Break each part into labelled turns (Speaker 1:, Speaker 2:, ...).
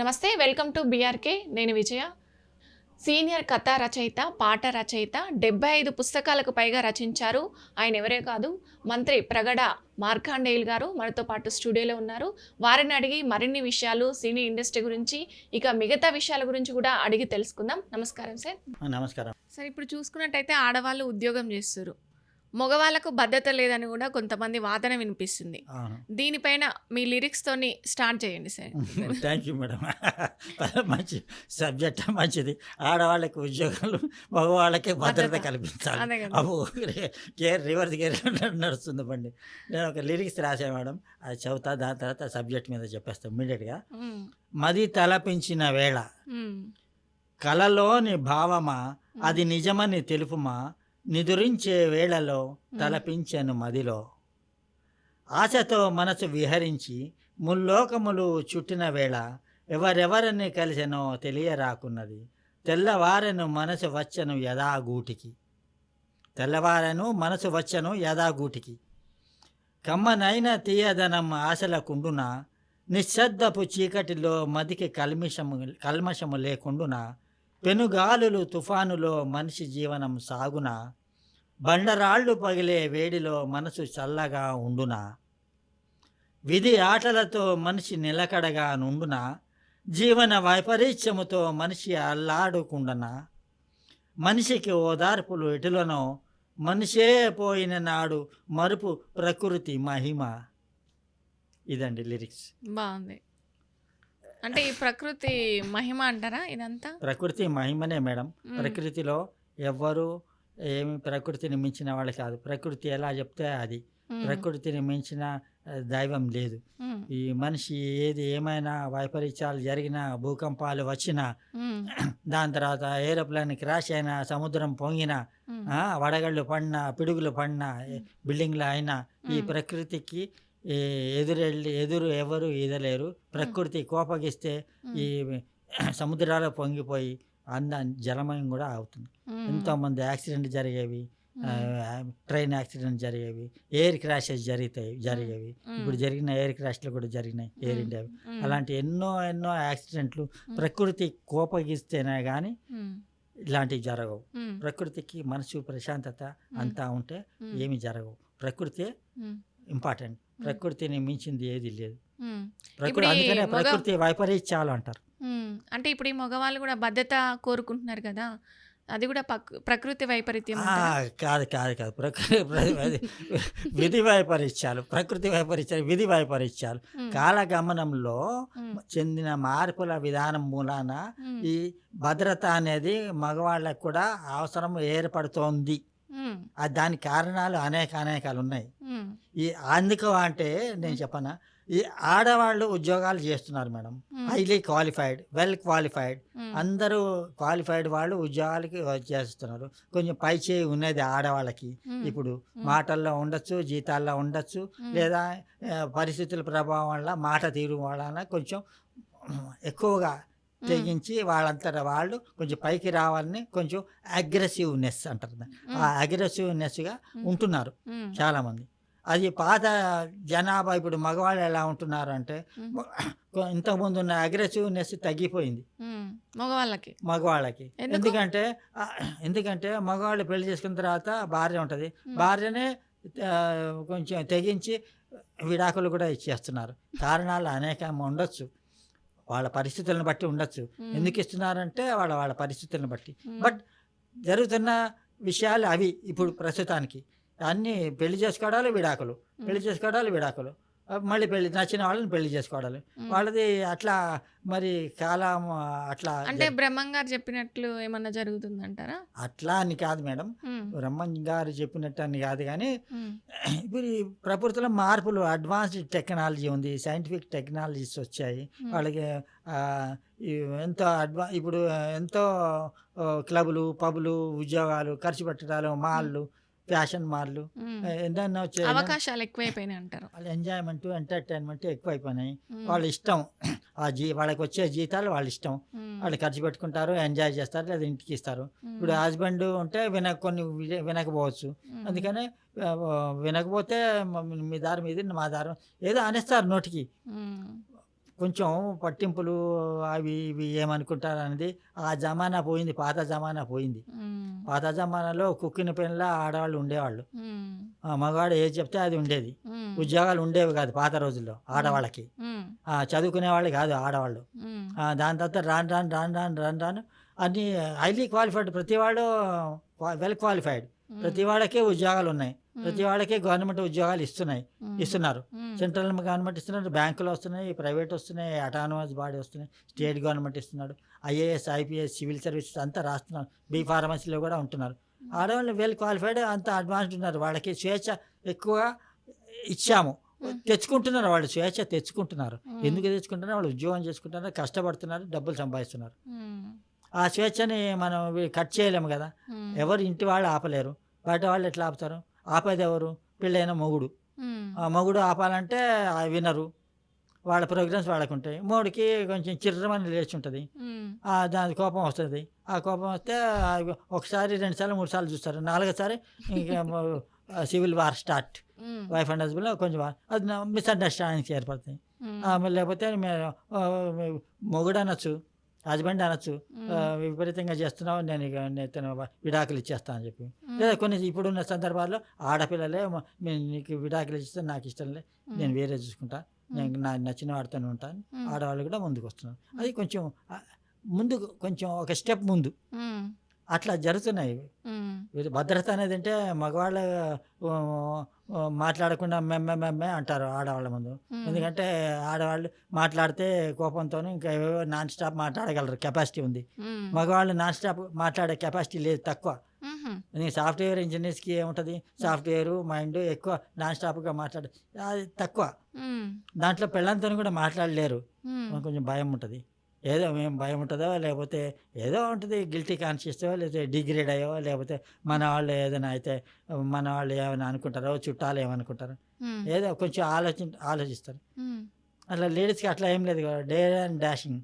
Speaker 1: నమస్తే welcome to BRK నేను విజయ. Senior కథా రచయిత పాట రచయిత డెబ్బై ఐదు పుస్తకాలకు పైగా రచించారు. ఆయన ఎవరే కాదు మంత్రి ప్రగడ మార్కాండేయులు గారు మనతో పాటు స్టూడియోలో ఉన్నారు. వారిని అడిగి మరిన్ని విషయాలు సినీ ఇండస్ట్రీ గురించి ఇక మిగతా విషయాల గురించి కూడా అడిగి తెలుసుకుందాం. నమస్కారం సార్.
Speaker 2: నమస్కారం.
Speaker 1: సార్ ఇప్పుడు చూసుకున్నట్టయితే ఆడవాళ్ళు ఉద్యోగం చేస్తారు మగవాళ్ళకు భద్రత లేదని కూడా కొంతమంది వాదన వినిపిస్తుంది. దీనిపైన మీ లిరిక్స్ తోని స్టార్ట్ చేయండి సార్.
Speaker 2: థ్యాంక్ యూ మేడం మంచి సబ్జెక్ట్ మంచిది. ఆడవాళ్ళకి ఉద్యోగాలు మగవాళ్ళకి భద్రత. కల్పించాలి. అబ్బో గేర్ రివర్స్ గేర్ నడుస్తుంది బండి. నేను ఒక లిరిక్స్ రాసా మేడం అది చదువుతా దాని తర్వాత సబ్జెక్ట్ మీద చెప్పేస్తాను ఇమ్మీడియట్గా
Speaker 1: ఉమ్,
Speaker 2: మది తలపించిన వేళ. కలలోని భావమా? అది నిజమని తెలుపుమా? నిదురించే వేళలో తలపించెను మదిలో. ఆశతో మనసు విహరించి ముల్లోకములు చుట్టిన వేళ ఎవరెవరిని కలిసెనో తెలియరాకున్నది. తెల్లవారెను మనసు వచ్చను యథాగూటికి. తెల్లవారెను మనసు వచ్చను యథాగూటికి. కమ్మనైన తీయదనం ఆశల కుండున నిశ్శబ్దపు చీకటిలో మదికి కల్మిషము కల్మషము లేకుండున పెనుగాలులు తుఫానులో మనిషి జీవనం సాగున బండరాళ్ళు పగిలే వేడిలో మనసు చల్లగా ఉండున? విధి ఆటలతో మనిషి నిలకడగా నుండున? జీవన వైపరీత్యముతో మనిషి అల్లాడుకుండన? మనిషికి ఓదార్పులు ఎటులనో మనిషే పోయిన నాడు మరుపు ప్రకృతి మహిమ. ఇదండి లిరిక్స్.
Speaker 1: బాగుంది. అంటే ఈ ప్రకృతి మహిమ అంటారా ఇదంతా?
Speaker 2: ప్రకృతి మహిమనే మేడం. ప్రకృతిలో ఎవ్వరు ఏమి ప్రకృతిని మించిన వాళ్ళు కాదు. ప్రకృతి ఎలా చెప్తే అది. ప్రకృతిని మించిన దైవం లేదు. ఈ మనిషి ఏది ఏమైనా వైపరీత్యాలు జరిగినా భూకంపాలు వచ్చినా దాని తర్వాత ఏరోప్లేన్ క్రాష్ అయినా సముద్రం పొంగినా వడగళ్ళు పడినా పిడుగులు పడినా బిల్డింగ్లు అయినా ఈ ప్రకృతికి ఈ ఎదురెళ్ళి ఎదురు ఎవరు ఈదలేరు. ప్రకృతి కోపగిస్తే ఈ సముద్రాలు పొంగిపోయి అంద జలమయం కూడా అవుతుంది. ఎంతోమంది యాక్సిడెంట్ జరిగేవి ట్రైన్ యాక్సిడెంట్ జరిగేవి ఎయిర్ క్రాషెస్ జరుగుతాయి జరిగేవి. ఇప్పుడు జరిగిన ఎయిర్ క్రాష్లు కూడా జరిగినాయి ఎయిర్ ఇండియా అలాంటి ఎన్నో ఎన్నో యాక్సిడెంట్లు ప్రకృతి కోపగిస్తేనే కానీ ఇలాంటివి జరగవు. ప్రకృతికి మనసు ప్రశాంతత అంతా ఉంటే ఏమి జరగవు. ప్రకృతి ఇంపార్టెంట్. ప్రకృతిని మించింది ఏది లేదు. ప్రకృతి అందుకనే ప్రకృతి వైపరీత్యాలు అంటారు.
Speaker 1: అంటే ఇప్పుడు ఈ మగవాళ్ళు కూడా భద్రత కోరుకుంటున్నారు కదా అది కూడా ప్రకృతి వైపరీత్యం?
Speaker 2: కాదు కాదు కాదు. ప్రకృతి విధి వైపరీత్యాలు ప్రకృతి వైపరీత్యాలు విధి వైపరీత్యాలు. కాలగమనంలో చెందిన మార్పుల విధానం మూలాన ఈ భద్రత అనేది మగవాళ్ళకు కూడా అవసరం ఏర్పడుతోంది. దాని కారణాలు అనేక అనేకాలు ఉన్నాయి. ఈ అందుకు అంటే నేను చెప్పనా ఈ ఆడవాళ్ళు ఉద్యోగాలు చేస్తున్నారు madam. Highly qualified well qualified. అందరూ క్వాలిఫైడ్ వాళ్ళు ఉద్యోగాలకి చేస్తున్నారు కొంచెం పై చేయి ఉన్నది ఆడవాళ్ళకి. ఇప్పుడు మాటల్లో ఉండొచ్చు జీతాల్లో ఉండొచ్చు లేదా పరిస్థితుల ప్రభావం వల్ల మాట తీరు వలన కొంచెం ఎక్కువగా తెగించి వాళ్ళంతటా వాళ్ళు కొంచెం పైకి రావాలని కొంచెం అగ్రెసివ్నెస్ అంటారు. ఆ అగ్రెసివ్నెస్గా ఉంటున్నారు చాలామంది. అది పాత జనాభా ఇప్పుడు మగవాళ్ళు ఎలా ఉంటున్నారు అంటే
Speaker 1: ఉమ్,
Speaker 2: కొ- ఇంతకుముందు ఉన్న అగ్రెసివ్నెస్ తగ్గిపోయింది.
Speaker 1: మగవాళ్ళకి.
Speaker 2: మగవాళ్ళకి.
Speaker 1: ఎందుకు?
Speaker 2: ఎందుకంటే ఎందుకంటే మగవాళ్ళు పెళ్ళి చేసుకున్న తర్వాత భార్య ఉంటుంది. భార్యనే కొంచెం తెగించి విడాకులు కూడా ఇచ్చేస్తున్నారు. కారణాలు అనేక ఉండొచ్చు. వాళ్ళ పరిస్థితులను బట్టి ఉండొచ్చు. ఎందుకు ఇస్తున్నారంటే వాళ్ళ వాళ్ళ పరిస్థితులను బట్టి. బట్ జరుగుతున్న విషయాలు అవి ఇప్పుడు ప్రస్తుతానికి. అన్నీ పెళ్ళి చేసుకోవడాలు విడాకులు పెళ్ళి చేసుకోవడాలు విడాకులు. మళ్ళీ పెళ్ళి నచ్చిన వాళ్ళని పెళ్ళి చేసుకోవడాలు. వాళ్ళది అట్లా మరి కాలం అట్లా
Speaker 1: అంటే బ్రహ్మం గారు చెప్పినట్లు ఏమన్నా జరుగుతుందంటారా?
Speaker 2: అట్లా అని కాదు మేడం. రమ్మన్ గారు చెప్పినట్టు అని కాదు కానీ ఇప్పుడు ప్రకృతిలో మార్పులు అడ్వాన్స్డ్ టెక్నాలజీ ఉంది సైంటిఫిక్ టెక్నాలజీస్ వచ్చాయి. వాళ్ళకి ఎంతో అడ్వా ఇప్పుడు ఎంతో క్లబ్లు పబ్లు ఉద్యోగాలు ఖర్చు పెట్టడాలు మాల్లు ఫ్యాషన్. ఎన్నెన్నో వచ్చాయి
Speaker 1: అవకాశాలు ఎక్కువైపోయినాయి అంటారు.
Speaker 2: వాళ్ళ ఎంజాయ్మెంట్ ఎంటర్టైన్మెంట్ ఎక్కువైపోయినాయి. వాళ్ళ ఇష్టం. ఆ జీ వాళ్ళకి వచ్చే జీతాలు వాళ్ళ ఇష్టం. వాళ్ళు ఖర్చు పెట్టుకుంటారు ఎంజాయ్ చేస్తారు లేదా ఇంటికి ఇస్తారు. ఇప్పుడు హస్బెండ్ ఉంటే విన కొన్ని వినకపోవచ్చు అందుకనే వినకపోతే మ- దారి మీది మా దారి. ఏదో అనేస్తారు నోటికి. కొంచెం పట్టింపులు అవి ఇవి ఏమనుకుంటారు అనేది ఆ జమానా పోయింది పాత జమానా పోయింది. పాత జమానాలో కుక్కిన పెళ్ళ ఆడవాళ్ళు ఉండేవాళ్ళు. మగవాడు ఏది చెప్తే అది ఉండేది. ఉద్యోగాలు ఉండేవి కాదు పాత రోజుల్లో ఆడవాళ్ళకి. చదువుకునే వాళ్ళు కాదు ఆడవాళ్ళు. దాని తర్వాత రాను రాను రాను రాను రాను రాను అన్ని హైలీ క్వాలిఫైడ్ ప్రతి వాడు వెల్ క్వాలిఫైడ్. ప్రతి వాళ్ళకే ఉద్యోగాలు ఉన్నాయి. ప్రతి వాళ్ళకే గవర్నమెంట్ ఉద్యోగాలు ఇస్తున్నాయి ఇస్తున్నారు. సెంట్రల్ గవర్నమెంట్ ఇస్తున్నారు బ్యాంకులు వస్తున్నాయి ప్రైవేట్ వస్తున్నాయి అటానమస్ బాడీ వస్తున్నాయి స్టేట్ గవర్నమెంట్ ఇస్తున్నాడు ఐఏఎస్ ఐపీఎస్ సివిల్ సర్వీసెస్ అంతా రాస్తున్నారు బీ ఫార్మసీలో కూడా ఉంటున్నారు. ఆడవాళ్ళు వెల్ క్వాలిఫైడ్ అంత అడ్వాన్స్డ్ ఉన్నారు. వాళ్ళకి స్వేచ్ఛ ఎక్కువ ఇచ్చాము. తెచ్చుకుంటున్నారు వాళ్ళు స్వేచ్ఛ తెచ్చుకుంటున్నారు. ఎందుకు తెచ్చుకుంటున్నారు? వాళ్ళు ఉద్యోగం చేసుకుంటున్నారు కష్టపడుతున్నారు డబ్బులు సంపాదిస్తున్నారు. ఆ స్వేచ్ఛని మనం కట్ చేయలేము కదా. ఎవరు ఇంటి వాళ్ళు ఆపలేరు. బయట వాళ్ళు ఎట్లా ఆపుతారు? ఆపేది ఎవరు పెళ్ళైన మొగుడు. ఆ మొగుడు ఆపాలంటే ఆ వినరు. వాళ్ళ ప్రోగ్రామ్స్ వాళ్ళకు ఉంటాయి మూడికి కొంచెం చిర్రమని లేచి ఉంటుంది దాని కోపం వస్తుంది. ఆ కోపం వస్తే ఒకసారి రెండు సార్లు మూడు సార్లు చూస్తారు. నాలుగోసారి ఇంకా civil war start. Wife and husband కొంచెం. అది మిస్అండర్స్టాండింగ్స్ ఏర్పడతాయి. లేకపోతే మొగుడు అనొచ్చు హస్బెండ్ అనొచ్చు. విపరీతంగా చేస్తున్నావు నేను నేను విడాకులు ఇచ్చేస్తాను అని చెప్పి. లేదా కొన్ని ఇప్పుడున్న సందర్భాల్లో ఆడపిల్లలే "మ- నేను నీకు విడాకులు ఇస్తే నాకు ఇష్టం లే నేను వేరే చూసుకుంటా నేను నా నచ్చిన వాడితోనే ఉంటాను ఆడవాళ్ళు కూడా ముందుకు వస్తున్నారు. అది కొంచెం ముందు కొంచెం ఒక స్టెప్ ముందు. అట్లా జరుగుతున్నాయి. భద్రత అనేది అంటే మగవాళ్ళు మాట్లాడకుండా మెమ్మె మెమ్మె అంటారు ఆడవాళ్ళ ముందు. ఎందుకంటే ఆడవాళ్ళు మాట్లాడితే కోపంతో ఇంకా నాన్ స్టాప్ మాట్లాడగలరు కెపాసిటీ ఉంది. మగవాళ్ళు నాన్ స్టాప్ మాట్లాడే కెపాసిటీ లేదు తక్కువ. సాఫ్ట్వేర్ ఇంజనీర్స్కి ఏముంటుంది? సాఫ్ట్వేర్ మైండ్ ఎక్కువ నాన్ స్టాప్గా మాట్లాడే అది తక్కువ. దాంట్లో పెళ్ళంతో కూడా మాట్లాడలేరు. కొంచెం భయం ఉంటుంది. ఏదో మేము భయం ఉంటుందో లేకపోతే ఏదో ఉంటుంది గిల్టీ కాన్షియస్ లేకపోతే డిగ్రేడ్ అయ్యో లేకపోతే మన వాళ్ళు ఏదైనా అయితే మన వాళ్ళు ఏమైనా అనుకుంటారో చుట్టాలు ఏమనుకుంటారో ఏదో కొంచెం ఆలోచి ఆలోచిస్తారు. అట్లా లేడీస్కి అట్లా ఏం లేదు కదా డే అండ్ డాషింగ్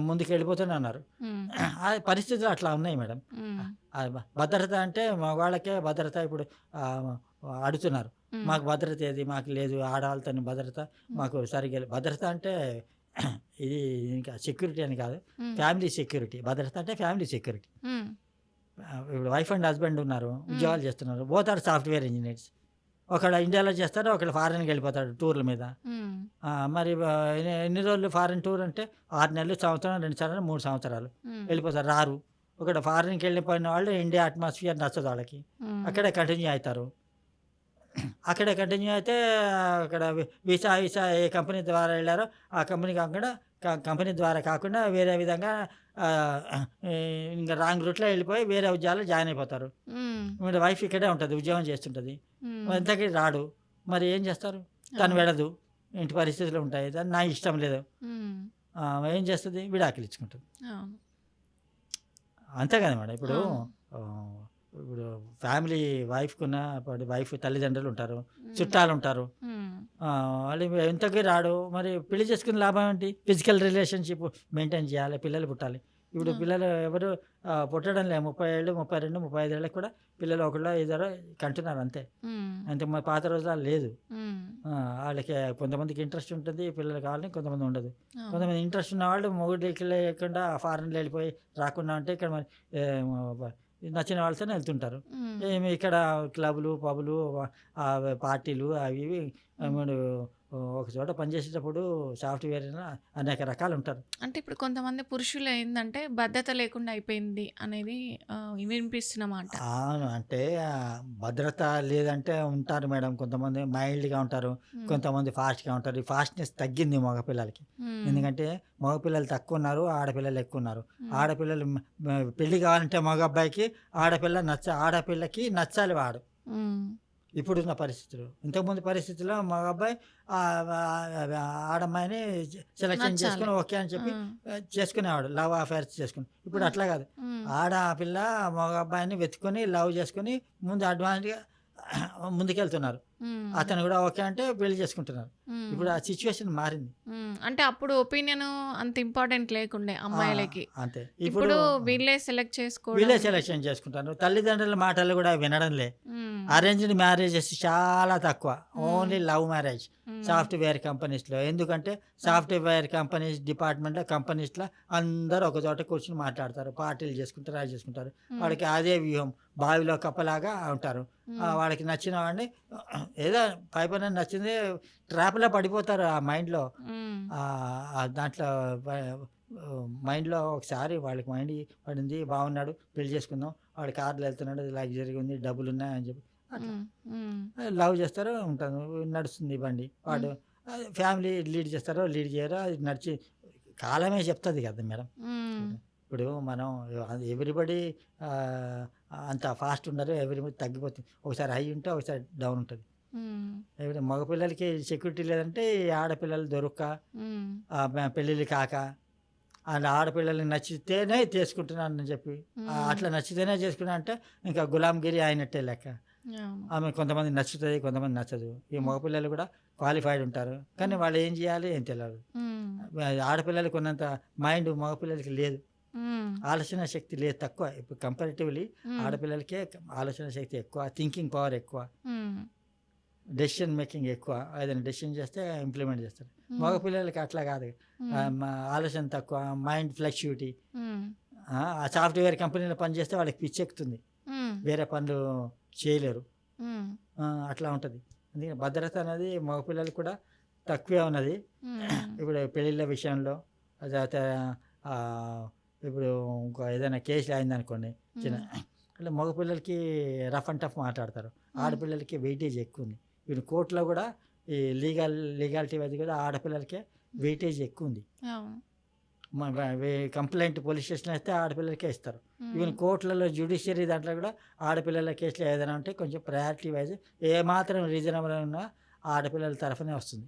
Speaker 2: ముందుకు వెళ్ళిపోతూనే అన్నారు
Speaker 1: ఉమ్,
Speaker 2: ఆ పరిస్థితులు అట్లా ఉన్నాయి మేడం. భద్రత అంటే మగవాళ్ళకే భద్రత ఇప్పుడు అడుగుతున్నారు.
Speaker 1: ఉమ్,
Speaker 2: మాకు భద్రత ఏది? మాకు లేదు ఆడవాళ్ళతో భద్రత మాకు సరిగ్గా. భద్రత అంటే ఇది ఇంకా సెక్యూరిటీ అని కాదు. ఫ్యామిలీ సెక్యూరిటీ భద్రత అంటే ఫ్యామిలీ సెక్యూరిటీ ఇప్పుడు వైఫ్ అండ్ హస్బెండ్ ఉన్నారు ఉద్యోగాలు చేస్తున్నారు. బోత్ ఆర్ సాఫ్ట్వేర్ ఇంజనీర్స్ ఒకడు ఇండియాలో చేస్తాడు ఒకడు ఫారెన్కి వెళ్ళిపోతాడు టూర్ల మీద. మరి ఎన్ని- రోజులు ఫారెన్ టూర్ అంటే ఆరు నెలలు సంవత్సరం రెండు సంవత్సరాలు మూడు సంవత్సరాలు వెళ్ళిపోతారు రారు. ఒకటి ఫారెన్కి వెళ్ళిపోయిన వాళ్ళు ఇండియా అట్మాస్ఫియర్ నచ్చదు వాళ్ళకి. అక్కడే కంటిన్యూ అవుతారు. అక్కడే కంటిన్యూ అయితే అక్కడ వీసా వీసా ఏ కంపెనీ ద్వారా వెళ్ళారో ఆ కంపెనీ కాకుండా కంపెనీ ద్వారా కాకుండా వేరే విధంగా ఇంకా రాంగ్ రూట్లో వెళ్ళిపోయి వేరే ఉద్యోగాలు జాయిన్ అయిపోతారు. మరి వైఫ్ ఇక్కడే ఉంటుంది ఉద్యోగం చేస్తుంటుంది. ఎంతకి రాడు. మరి ఏం చేస్తారు? తను వెళ్ళదు. ఇంటి పరిస్థితులు ఉంటాయి. దాన్ని నా ఇష్టం లేదు. ఏం చేస్తుంది? విడాకులు ఇచ్చుకుంటుంది. అంతే కదా మేడం. ఇప్పుడు ఇప్పుడు ఫ్యామిలీ వైఫ్కున్న వైఫ్ తల్లిదండ్రులు ఉంటారు చుట్టాలు ఉంటారు వాళ్ళు ఎంతకి రాడు. మరి పెళ్ళి చేసుకునే లాభం ఏంటి? ఫిజికల్ రిలేషన్షిప్ మెయింటైన్ చేయాలి పిల్లలు పుట్టాలి. ఇప్పుడు. పిల్లలు ఎవరు పుట్టడం లేదు. ముప్పై ఏళ్ళు ముప్పై రెండు ముప్పై ఐదు ఏళ్ళకి కూడా పిల్లలు ఒకళ్ళు ఇద్దరు కంటున్నారు అంతే. అంతే మా పాత రోజుల్లో లేదు. వాళ్ళకి కొంతమందికి ఇంట్రెస్ట్ ఉంటుంది పిల్లలు కావాలని కొంతమంది ఉండదు. కొంతమంది ఇంట్రెస్ట్ ఉన్న వాళ్ళు మొగుడికి లేకుండా ఫారెన్లో వెళ్ళిపోయి రాకుండా ఉంటే ఇక్కడ మరి నచ్చిన వాళ్ళతోనే వెళ్తుంటారు. ఇక్కడ క్లబ్లు పబ్లు పార్టీలు అవి ఇవి ఒక చోట పనిచేసేటప్పుడు సాఫ్ట్వేర్ అనేక రకాలు ఉంటారు
Speaker 1: అంటే ఇప్పుడు కొంతమంది పురుషులు ఏంటంటే భద్రత లేకుండా అయిపోయింది అనేది వినిపిస్తున్నమాట
Speaker 2: అవును. అంటే భద్రత లేదంటే ఉంటారు మేడం కొంతమంది మైల్డ్గా ఉంటారు కొంతమంది ఫాస్ట్గా ఉంటారు. ఈ ఫాస్ట్నెస్ తగ్గింది మగపిల్లలకి. ఎందుకంటే మగపిల్లలు తక్కువ ఉన్నారు ఆడపిల్లలు ఎక్కువ ఉన్నారు ఆడపిల్లలు పెళ్ళి కావాలంటే మగ అబ్బాయికి ఆడపిల్ల నచ్చ ఆడపిల్లకి నచ్చాలి వాడు. ఇప్పుడున్న పరిస్థితులు. ఇంతకుముందు పరిస్థితుల్లో మగ అబ్బాయి ఆడమ్మాయిని సెలెక్షన్. చేసుకుని ఓకే అని చెప్పి చేసుకునేవాడు. లవ్ అఫైర్స్ చేసుకుని. ఇప్పుడు అట్లా కాదు. ఆడ పిల్ల మగ అబ్బాయిని వెతుకొని లవ్ చేసుకుని ముందు అడ్వాన్స్గా ముందుకెళ్తున్నారు. అతను కూడా ఓకే అంటే పెళ్ళి చేసుకుంటున్నారు. ఇప్పుడు ఆ సిచ్యువేషన్ మారింది.
Speaker 1: అంటే అప్పుడు ఒపీనియన్ అంత ఇంపార్టెంట్ లేకుండే అమ్మాయిలకి.
Speaker 2: అంతే.
Speaker 1: ఇప్పుడు వీళ్ళే సెలెక్ట్
Speaker 2: వీళ్ళే
Speaker 1: చేసుకోవడం
Speaker 2: సెలెక్షన్ చేసుకుంటారు. తల్లిదండ్రుల మాటలు కూడా వినడంలే
Speaker 1: ఉమ్,
Speaker 2: అరేంజ్డ్ మ్యారేజెస్ చాలా తక్కువ. ఓన్లీ లవ్ మ్యారేజ్ సాఫ్ట్వేర్ కంపెనీస్లో ఎందుకంటే సాఫ్ట్వేర్ కంపెనీస్ డిపార్ట్మెంట్లో కంపెనీస్లో అందరూ ఒక చోట కూర్చుని మాట్లాడతారు. పార్టీలు చేసుకుంటారు అది చేసుకుంటారు. వాడికి అదే వ్యూహం. బావిలో కప్పలాగా ఉంటారు. వాళ్ళకి నచ్చిన వాడిని ఏదో పై పైన నచ్చింది ట్రాప్లో పడిపోతారు ఆ మైండ్లో. దాంట్లో మైండ్లో ఒకసారి వాళ్ళకి మైండ్ పడింది బాగున్నాడు పెళ్ళి చేసుకుందాం వాడు కార్లు వెళ్తున్నాడు లగ్జరీ ఉంది డబ్బులు ఉన్నాయి అని చెప్పి. అట్లా. లవ్ చేస్తారో ఉంటాను నడుస్తుంది బండి. వాడు ఫ్యామిలీ లీడ్ చేస్తారో లీడ్ చేయరో అది నడిచి కాలమే చెప్తుంది కదా మేడం. ఇప్పుడు మనం ఎవ్రీబడి అంత ఫాస్ట్ ఉండరు ఎవ్రీబడి తగ్గిపోతుంది. ఒకసారి హై ఉంటే ఒకసారి డౌన్ ఉంటుంది. ఇప్పుడు మగపిల్లలకి సెక్యూరిటీ లేదంటే ఈ ఆడపిల్లలు దొరక్క పెళ్ళిళ్ళు కాక అండ్ ఆడపిల్లల్ని నచ్చితేనే చేసుకుంటున్నానని చెప్పి. అట్లా నచ్చితేనే చేసుకున్నా అంటే ఇంకా గులాంగిరి అయినట్టే లెక్క. ఆమె కొంతమంది నచ్చుతుంది కొంతమంది నచ్చదు. ఈ మగపిల్లలు కూడా క్వాలిఫైడ్ ఉంటారు. కానీ వాళ్ళు ఏం చేయాలి ఏం తెలియదు ఆడపిల్లలకి ఉన్నంత మైండ్ మగపిల్లలకి లేదు. ఆలోచన శక్తి లేదు తక్కువ. ఇప్పుడు కంపారిటివ్లీ ఆడపిల్లలకే ఆలోచన శక్తి ఎక్కువ థింకింగ్ పవర్ ఎక్కువ. డెసిషన్ మేకింగ్ ఎక్కువ. ఏదైనా డెసిషన్ చేస్తే ఇంప్లిమెంట్ చేస్తారు.
Speaker 1: ఉమ్,
Speaker 2: మగపిల్లలకి అట్లా కాదు. ఆలోచన తక్కువ మైండ్ ఫ్లెక్సిబిలిటీ ఆ సాఫ్ట్వేర్ కంపెనీలో పనిచేస్తే వాళ్ళకి పిచ్చెక్కుతుంది వేరే పనులు చేయలేరు. అట్లా ఉంటుంది. అందుకని భద్రత అనేది మగపిల్లలు కూడా తక్కువే ఉన్నది. ఇప్పుడు పెళ్ళిళ్ళ విషయంలో తర్వాత ఇప్పుడు ఇంకో ఏదైనా కేసులు అయిందనుకోండి చిన్న అంటే మగపిల్లలకి రఫ్ అండ్ టఫ్ మాట్లాడతారు. ఆడపిల్లలకి వెయిటేజ్ ఎక్కువ ఉంది. ఇప్పుడు కోర్టులో కూడా ఈ లీగల్ లీగాలిటీ అది కూడా ఆడపిల్లలకే వెయిటేజ్ ఎక్కువ ఉంది. కంప్లైంట్ పోలీస్ స్టేషన్ అయితే ఆడపిల్లలకే ఇస్తారు. ఈవెన్ కోర్టులలో జ్యుడిషియరీ దాంట్లో కూడా ఆడపిల్లల కేసులు ఏదైనా ఉంటే కొంచెం ప్రయారిటీ వైజ్ ఏమాత్రం రీజనబుల్ ఉన్నా ఆడపిల్లల తరఫునే వస్తుంది.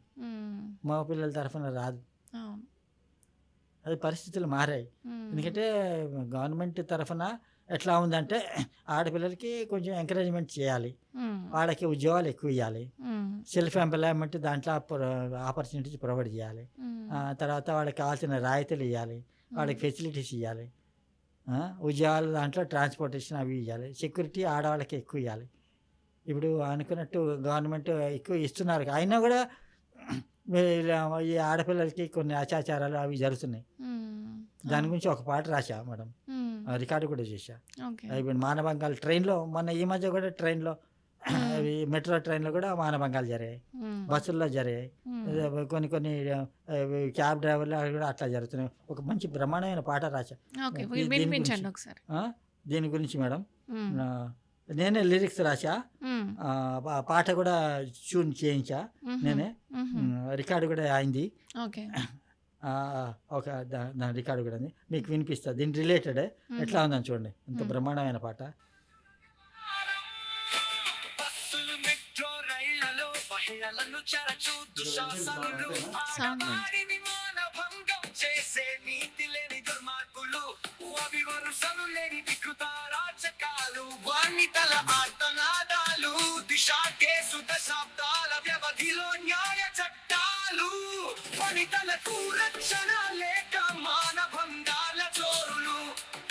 Speaker 2: మగపిల్లల తరఫున రాదు. అది పరిస్థితులు మారాయి. ఎందుకంటే గవర్నమెంట్ తరఫున ఎట్లా ఉందంటే ఆడపిల్లలకి కొంచెం ఎంకరేజ్మెంట్ చేయాలి. వాళ్ళకి ఉద్యోగాలు ఎక్కువ ఇవ్వాలి సెల్ఫ్ ఎంప్లాయ్మెంట్ దాంట్లో ఆపర్చునిటీస్ ప్రొవైడ్ చేయాలి. తర్వాత వాళ్ళకి కావాల్సిన రాయితీలు ఇవ్వాలి వాళ్ళకి ఫెసిలిటీస్ ఇవ్వాలి ఉద్యోగాలు దాంట్లో ట్రాన్స్పోర్టేషన్ అవి ఇవ్వాలి సెక్యూరిటీ ఆడవాళ్ళకి ఎక్కువ ఇవ్వాలి ఇప్పుడు అనుకున్నట్టు గవర్నమెంట్ ఎక్కువ ఇస్తున్నారు. అయినా కూడా ఈ ఆడపిల్లలకి కొన్ని అత్యాచారాలు అవి జరుగుతున్నాయి. దాని గురించి ఒక పాట రాశా మేడం? రికార్డు కూడా చేశా. ఇప్పుడు మానభంగాలు ట్రైన్లో మొన్న ఈ మధ్య కూడా ట్రైన్లో అవి మెట్రో ట్రైన్లో కూడా మానభంగాలు జరిగాయి. బస్సుల్లో జరిగాయి. కొన్ని కొన్ని క్యాబ్ డ్రైవర్లు అవి కూడా అట్లా జరుగుతున్నాయి. ఒక మంచి బ్రహ్మాండమైన పాట రాశా.
Speaker 1: వి-
Speaker 2: దీని గురించి. మేడం. నేనే లిరిక్స్ రాశా. పాట కూడా ట్యూన్ చేయించా. నేనే. రికార్డు కూడా అయింది.
Speaker 1: ఓకే.
Speaker 2: ఆ, ఒక దా- దాని రికార్డు కూడా ఉంది. మీకు వినిపిస్తా. దీని రిలేటెడ్ ఎట్లా ఉందని చూడండి.
Speaker 1: మ్మ్.
Speaker 2: బ్రహ్మాండమైన పాట.
Speaker 3: చేసే నీతి లేని అవి వరుసలు లేని వికృత రాజకాలు వాణితల ఆర్తనాదాలు దిశ కేసు దశాబ్దాల వ్యవధిలో న్యాయ చట్టాలు వనితలకు రక్షణ లేక మానభంగాల చోరులు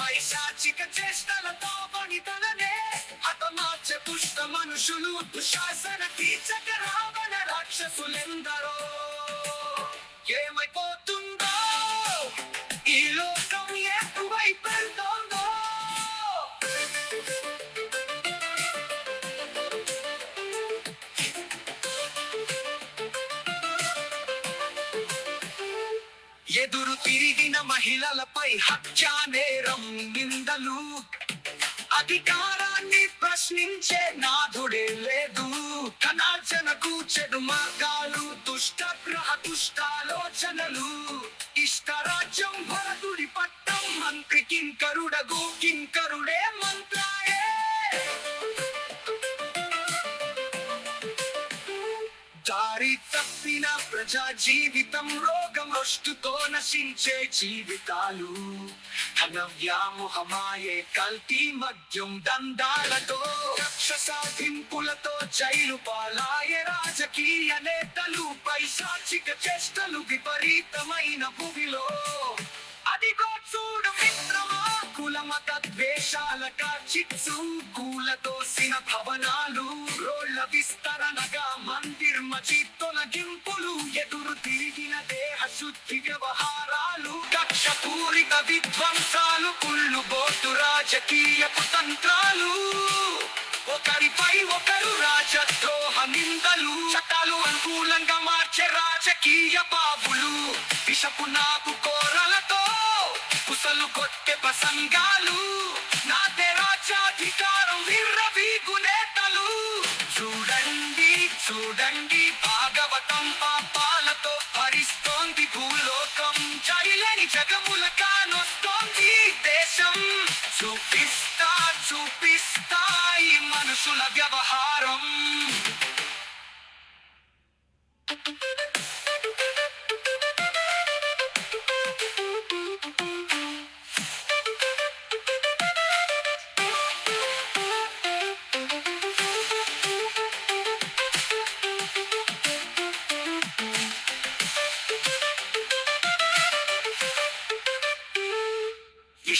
Speaker 3: పైశాచిక చేష్టలతో వనితలనే హతమార్చ పుష్ట మనుషులు దుశాసన కీచక రావణ రాక్షసులెందరో. ఏమైపోతుంది? ఎదురు తిరిగిన మహిళలపై హత్యా నేరం నిందలు అధికారాన్ని ప్రశ్నించే నాథుడే లేదు. కనార్చనకు చెడు మార్గాలు దుష్టగ్రహ దుష్టాలోచనలు. ఇష్టరాజ్యం భరతుడి పట్టం మంత్రి కింకరుడగు కింకరుడే మంత్రాయే. దారి తప్పిన ప్రజా జీవితం భ్రష్టుతో నశించే జీవితాలు ధన వ్యామోహమాయే కల్తీ మద్యం దందాలతో కక్ష సాధింపులతో జైలు పాలాయే రాజకీయ నేతలు పైశాచిక చేష్టలు విపరీతమైన భూమిలో. అదిగో చూడు మిత్రమా కుల మత ద్వేషాలక చిత్సు కూలతోసిన భవనాలు రోళ్ళ విస్తరణగా మందిర్మచి తొలగింపులు ఎదురు తిరిగిన దేహ శుద్ధి వ్యవహారాలు కక్ష పూరిత విధ్వంసాలు కుళ్ళు బోటు రాజకీయ కుతంత్రాలు ఒకరిపై ఒకరు రాజద్రోహ నిందలు చట్టాలు అనుకూలంగా మార్చే రాజకీయ బాబులు. విషపు నాపు కోరలతో కుసలు కొట్టే ప్రసంగాలు నా చూడండి భాగవతం పాపాలతో భరిస్తోంది భూలోకం. జైలని జగముల కానొస్తోంది దేశం. చూపిస్తా చూపిస్తాయి మనుషుల వ్యవహారం.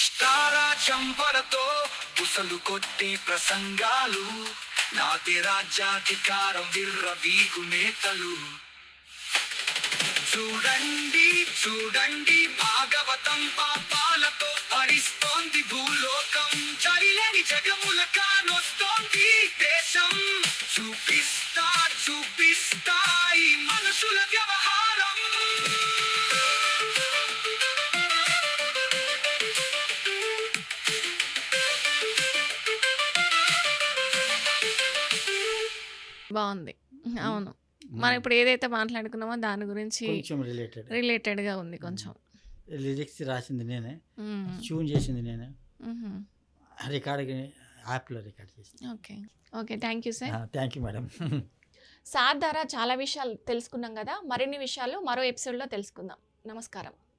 Speaker 3: ఇష్టారా చంపలతో పుసలు కొట్టి ప్రసంగాలు. నాది రాజ్యాధికారం విర్రవీగు నేతలు చూడండి చూడండి భాగవతం పాపాలతో భరిస్తోంది భూలోకం. చలిలేని జగముల కానొస్తోంది దేశం. చూపిస్తా చూపిస్తా ఈ మనుషుల వ్యవహారం.
Speaker 1: బాగుంది. అవును. మనం ఇప్పుడు ఏదైతే మాట్లాడుకున్నామో దాని గురించి
Speaker 2: కొంచెం రిలేటెడ్
Speaker 1: రిలేటెడ్గా ఉంది కొంచెం.
Speaker 2: లిరిక్స్ రాసింది నేనే. ట్యూన్ చేసింది నేనే. రికార్డ్ యాప్లో రికార్డ్ చేసింది.
Speaker 1: Okay. Okay thank you sir
Speaker 2: thank you madam
Speaker 1: sir ద్వారా చాలా విషయాలు తెలుసుకున్నాం కదా. మరిన్ని విషయాలు మరో ఎపిసోడ్లో తెలుసుకుందాం. నమస్కారం.